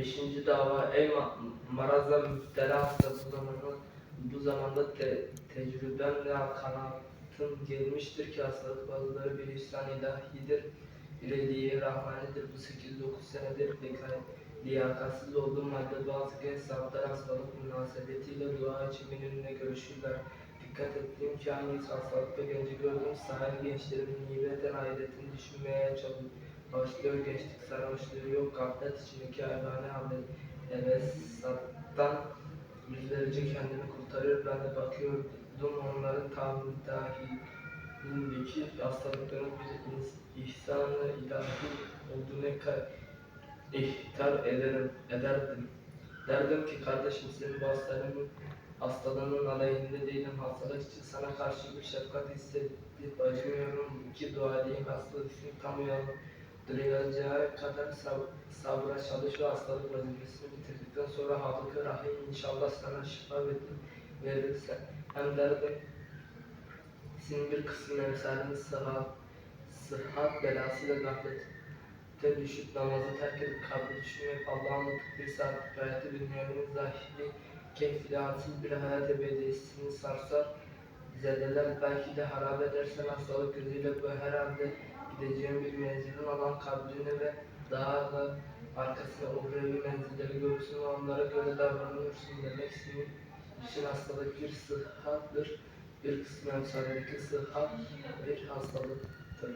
Beşinci dava ey ma maraza müptela bu zamanda bu zamanda te tecrübenle kanatın gelmiştir ki hastalık bazıları bir ihsan ilahidir. İlediği rahmanidir. Bu 8-9 senedir liyakatsiz olduğum halde bazı genç saflar hastalık münasebetiyle dua için benimle görüşürler. Dikkat ettiğim ki hangisi hastalıkta genci gördüm sahil gençlerin nimeten hayretini düşünmeye çalışıyor. Başlıyor gençlik sarhoşluğu yok gaflet içindeki hayvani hamle hevesattan yüzlerce kendini kurtarıyor. Ben de bakıyordum onların tam dahilindeki hastalıkların bir ihsanı ilahi olduğunu ka- ihtar ederim, ederdim. Derdim ki kardeşim senin bu hastalığın, hastalığının aleyhinde değilim. Hastalık için sana karşı bir şefkat hissedip acımıyorum ki dua edeyim hastalık için tam uyandıracağı kadar sab sabra çalış ve hastalık vazifesini bitirdikten sonra halıkı rahim inşallah sana şifa verir, verirse. Hem derdim senin bir kısmı emsalini sıhhat, sıhhat belasıyla gaflete düşüp namazı terk edip kabri düşünmeyip Allah'a unutup bir saat hayatı dünyanın zahiri keyifli hatsız bir hayat ebedisini sarsar zedeler belki de harap edersen hastalık gözüyle bu herhalde gideceğin bir menzilin olan kabrini ve daha da arkasına uhrevi menzilleri görürsün ve onlara göre davranıyorsun demek senin için hastalık bir sıhhattır bir kısmı emsalindeki sıhhat bir hastalıktır.